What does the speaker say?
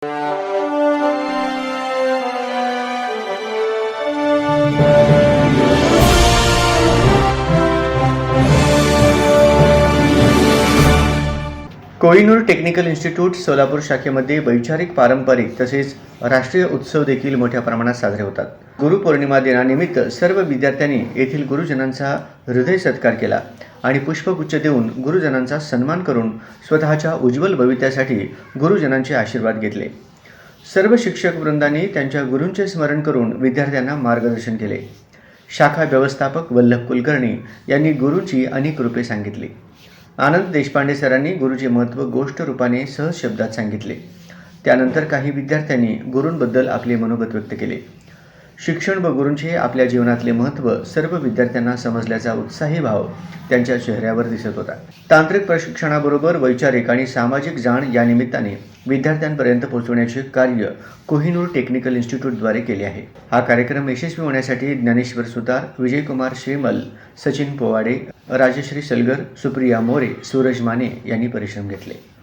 Música Kohinoor technical institute Solapur शाखेमध्ये वैचारिक पारंपरिक तसेच राष्ट्रीय उत्सव देखील मोठ्या प्रमाणात साजरे होतात. गुरुपौर्णिमा दिनानिमित्त सर्व विद्यार्थ्यांनी येथील गुरुजनांचा हृदय सत्कार केला आणि पुष्पगुच्छ देऊन गुरुजनांचा सन्मान करून स्वतःच्या उज्ज्वल भवित्यासाठी गुरुजनांचे आशीर्वाद घेतले. सर्व शिक्षक वृंदांनी त्यांच्या गुरूंचे स्मरण करून विद्यार्थ्यांना मार्गदर्शन केले. शाखा व्यवस्थापक वल्लभ कुलकर्णी यांनी गुरुची अनेक रूपे सांगितली. आनंद देशपांडे सरांनी गुरुचे महत्त्व गोष्ट रूपाने सहज शब्दात सांगितले. त्यानंतर काही विद्यार्थ्यांनी गुरूंबद्दल आपले मनोगत व्यक्त केले. शिक्षण व गुरूंचे आपल्या जीवनातले महत्त्व सर्व विद्यार्थ्यांना समजल्याचा उत्साही भाव त्यांच्या चेहऱ्यावर दिसत होता. तांत्रिक प्रशिक्षणाबरोबर वैचारिक आणि सामाजिक जाण या निमित्ताने विद्यार्थ्यांपर्यंत पोहोचवण्याचे कार्य कोहिनूर टेक्निकल इन्स्टिट्यूटद्वारे केले आहे. हा कार्यक्रम यशस्वी होण्यासाठी ज्ञानेश्वर सुतार विजयकुमार श्रीमल सचिन पोवाडे राजश्री सलगर सुप्रिया मोरे सूरज माने यांनी परिश्रम घेतले.